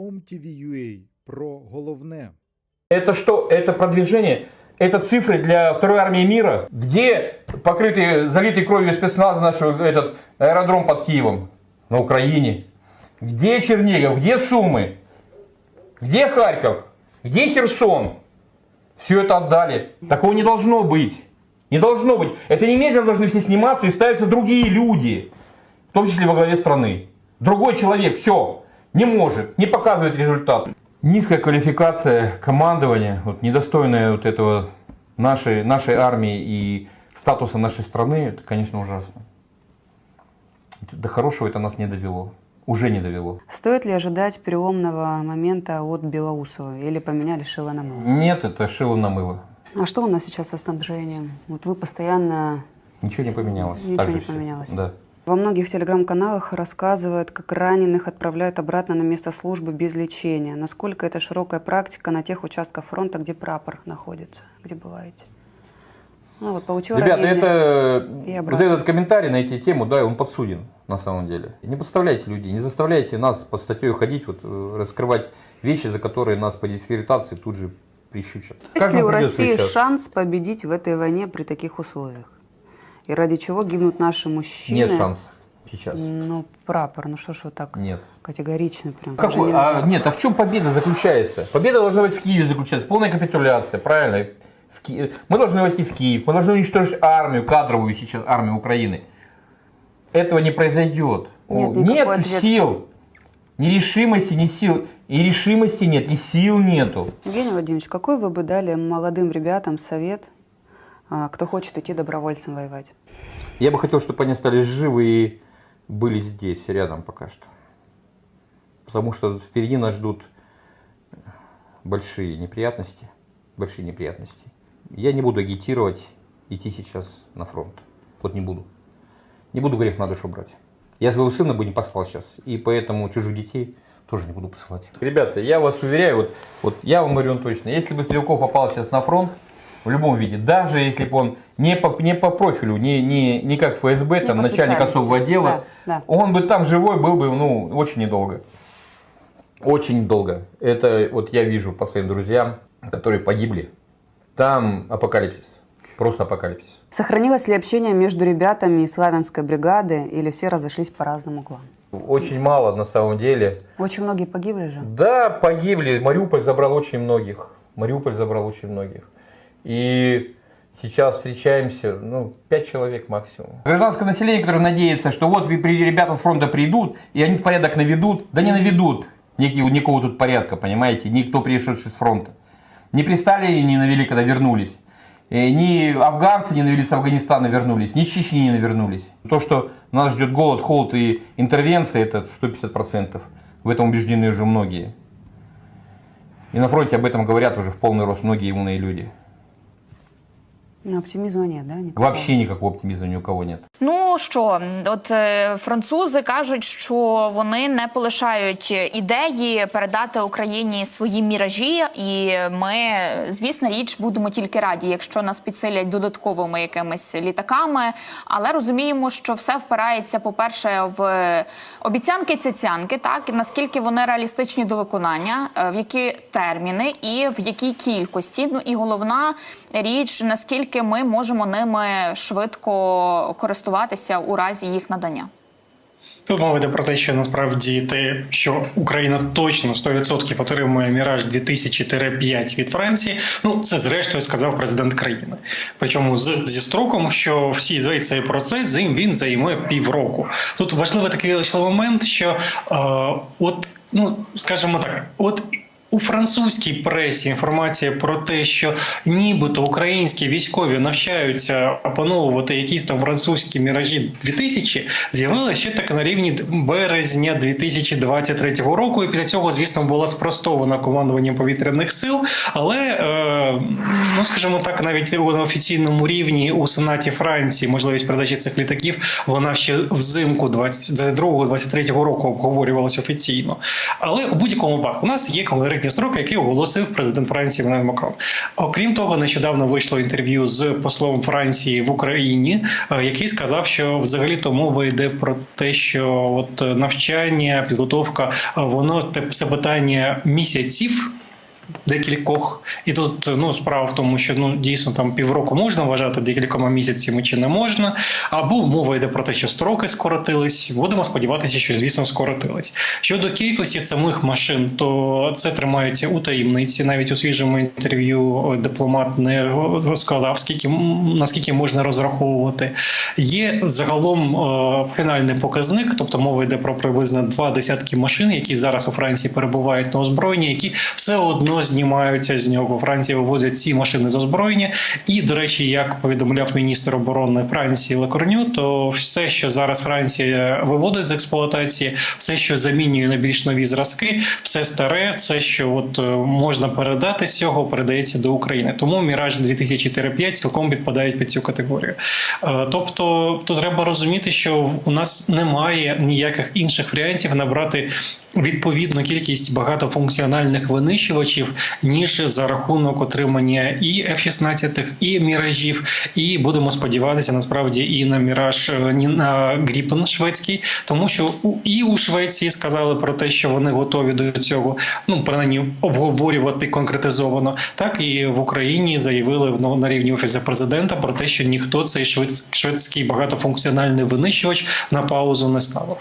OMTV.ua про головне. Это что? Это продвижение? Это цифры для второй армии мира? Где покрытый, залитый кровью спецназа наш этот аэродром под Киевом? На Украине. Где Чернигов? Где Сумы? Где Харьков? Где Херсон? Все это отдали. Такого не должно быть. Не должно быть. Это немедленно должны все сниматься и ставятся другие люди. В том числе во главе страны. Другой человек, все, не может, не показывает результат. Низкая квалификация командования, вот, недостойная вот этого нашей, нашей армии и статуса нашей страны, это, конечно, ужасно. До хорошего это нас не довело. Уже не довело. Стоит ли ожидать переломного момента от Белоусова или поменяли шило на мыло? Нет, это шило на мыло. А что у нас сейчас со снабжением? Вот вы постоянно... Ничего не поменялось. Ничего Так не поменялось. Да. Во многих телеграм-каналах рассказывают, как раненых отправляют обратно на место службы без лечения. Насколько это широкая практика на тех участках фронта, где прапор находится, где бываете? Ну вот получил Ребята, это вот этот комментарий на эти тему, да, он подсуден на самом деле. Не подставляйте людей, не заставляйте нас под статьей ходить, вот, э, раскрывать вещи, за которые нас по дискредитации тут же прищучат. Есть ли у России сейчас? шанс победить в этой войне при таких условиях? И ради чего гибнут наши мужчины? Нет шансов сейчас. Ну, прапор, ну что ж вы так Нет. категорично прям? Какой? А, нет, а в чем победа заключается? Победа должна быть в Киеве заключаться, полная капитуляция, правильно? В Ки- Мы должны войти в Киев, мы должны уничтожить армию, кадровую сейчас армию Украины. Этого не произойдет. Нет Нет сил, ни решимости, ни сил. И решимости нет, и сил нету. Евгений Владимирович, какой вы бы дали молодым ребятам совет, кто хочет идти добровольцем воевать? Я бы хотел, чтобы они остались живы и были здесь, рядом пока что. Потому что впереди нас ждут большие неприятности. Большие неприятности. Я не буду агитировать идти сейчас на фронт. Вот не буду. Не буду грех на душу брать. Я своего сына бы не послал сейчас. И поэтому чужих детей тоже не буду посылать. Ребята, я вас уверяю, вот, вот я вам говорю точно, если бы Стрелков попал сейчас на фронт, в любом виде, даже если бы он не по, не по профилю, не, не, не как ФСБ, Не там, начальник особого отдела, Да, да. он бы там живой был бы, ну, очень недолго. Очень долго. Это вот я вижу по своим друзьям, которые погибли. Там апокалипсис. Просто апокалипсис. Сохранилось ли общение между ребятами из Славянской бригады или все разошлись по разным углам? Очень мало на самом деле. Очень многие погибли же. Да, погибли. Мариуполь забрал очень многих. Мариуполь забрал очень многих. И сейчас встречаемся, ну, пять человек максимум. Гражданское население, которое надеется, что вот ребята с фронта придут, и они порядок наведут. Да не наведут некий, никакого тут порядка, понимаете, никто пришедший с фронта. Не при Сталине не навели, когда вернулись. Э, Ни афганцы не навели с Афганистана вернулись, ни Чечни не навернулись. То, что нас ждет голод, холод и интервенция, это 150%. В этом убеждены уже многие. И на фронте об этом говорят уже в полный рост многие умные люди. Но оптимизма нет, да? никакого? Вообще никакого оптимизма ни у кого нет. Ну що, от е, французи кажуть, що вони не полишають ідеї передати Україні свої міражі, і ми, звісно, річ будемо тільки раді, якщо нас підсилять додатковими якимись літаками. Але розуміємо, що все впирається, по-перше, в обіцянки цяцянки, так і наскільки вони реалістичні до виконання, е, в які терміни і в якій кількості. Ну і головна річ, наскільки ми можемо ними швидко користуватися у разі їх надання. Тут йде про те, що насправді те, що Україна точно 100% отримує Міраж 2000-5 від Франції. Ну це зрештою сказав президент країни. Причому з зі строком, що всі весь цей процес зим він займе півроку. Тут важливий такий важливий момент, що е, от ну скажімо так, от. У французькій пресі інформація про те, що нібито українські військові навчаються опановувати якісь там французькі міражі 2000, з'явилася ще так на рівні березня 2023 року. І після цього, звісно, була спростована командуванням повітряних сил. Але е, ну скажімо так, навіть на офіційному рівні у Сенаті Франції можливість передачі цих літаків вона ще взимку 22-23 року обговорювалася офіційно. Але у будь-якому випадку у нас є конкретні строки, які оголосив президент Франції Еммануель Макрон. Окрім того, нещодавно вийшло інтерв'ю з послом Франції в Україні, е, який сказав, що взагалі то мова йде про те, що от навчання, підготовка, е, воно це питання місяців. Декількох, і тут ну справа в тому, що ну дійсно там півроку можна вважати декількома місяцями чи не можна. Або мова йде про те, що строки скоротились. Будемо сподіватися, що звісно скоротились. Щодо кількості самих машин, то це тримається у таємниці. Навіть у свіжому інтерв'ю дипломат не сказав, скільки наскільки можна розраховувати. Є загалом е, фінальний показник, тобто мова йде про приблизно два десятки машин, які зараз у Франції перебувають на озброєнні, які все одно знімаються з нього. Франція виводить ці машини з озброєння. І, до речі, як повідомляв міністр оборони Франції Лекорню, то все, що зараз Франція виводить з експлуатації, все, що замінює на більш нові зразки, все старе, все, що от е, можна передати з цього, передається до України. Тому Міраж 2005 цілком підпадають під цю категорію. Е, Тобто, тут треба розуміти, що у нас немає ніяких інших варіантів набрати відповідну кількість багатофункціональних винищувачів, ніж за рахунок отримання і F-16, і міражів. І будемо сподіватися насправді і на міраж е, ні на Гріпен шведський, тому що і у Швеції сказали про те, що вони готові до цього, ну принаймні обговорювати конкретизовано. Так і в Україні заявили ну, на рівні офісу президента про те, що ніхто цей шведсь- шведський багатофункціональний винищувач на паузу не ставив.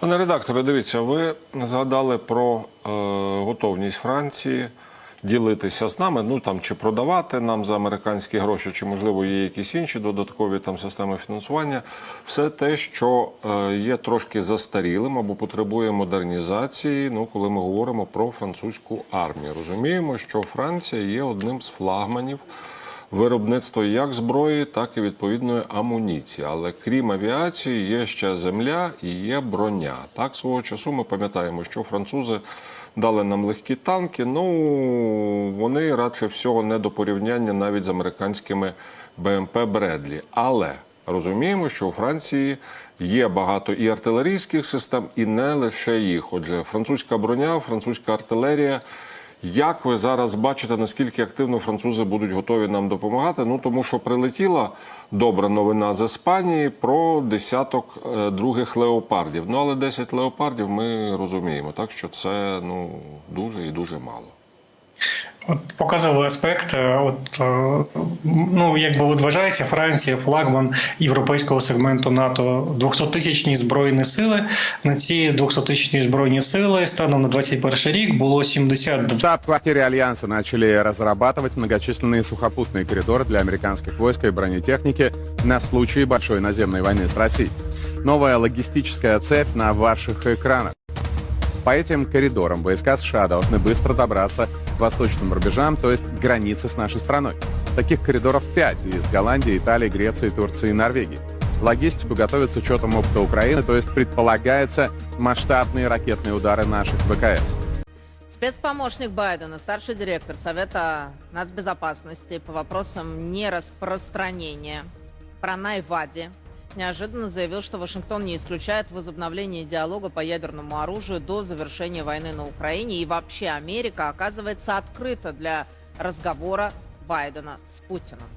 Пане редакторе, дивіться, ви згадали про е, готовність Франції ділитися з нами, ну там чи продавати нам за американські гроші, чи можливо є якісь інші додаткові там системи фінансування. Все те, що е, є трошки застарілим або потребує модернізації. Ну, коли ми говоримо про французьку армію, розуміємо, що Франція є одним з флагманів виробництво як зброї, так і відповідної амуніції. Але крім авіації, є ще земля і є броня. Так, свого часу ми пам'ятаємо, що французи дали нам легкі танки. Ну вони радше всього не до порівняння навіть з американськими БМП Бредлі. Але розуміємо, що у Франції є багато і артилерійських систем, і не лише їх. Отже, французька броня, французька артилерія. Як ви зараз бачите, наскільки активно французи будуть готові нам допомагати? Ну тому що прилетіла добра новина з Іспанії про десяток е, других леопардів. Ну але 10 леопардів ми розуміємо, так що це ну дуже і дуже мало. От показовий аспект, е, от е, ну якби от вважається Франція флагман європейського сегменту НАТО 200-тисячні збройні сили. На ці 200-тисячні збройні сили станом на 21 рік було 72 В штаб-квартире Альянса начали разрабатывать многочисленные сухопутные коридоры для американских войск и бронетехники на случай большой наземной войны с Россией. Новая логистическая цепь на ваших экранах. По этим коридорам войска США должны быстро добраться к восточным рубежам, то есть границе с нашей страной. Таких коридоров пять из Голландии, Италии, Греции, Турции и Норвегии. Логистику готовят с учетом опыта Украины, то есть предполагается масштабные ракетные удары наших ВКС. Спецпомощник Байдена, старший директор Совета нацбезопасности по вопросам нераспространения Пранай Вади неожиданно заявил, что Вашингтон не исключает возобновление диалога по ядерному оружию до завершения войны на Украине. И вообще Америка оказывается открыта для разговора Байдена с Путиным.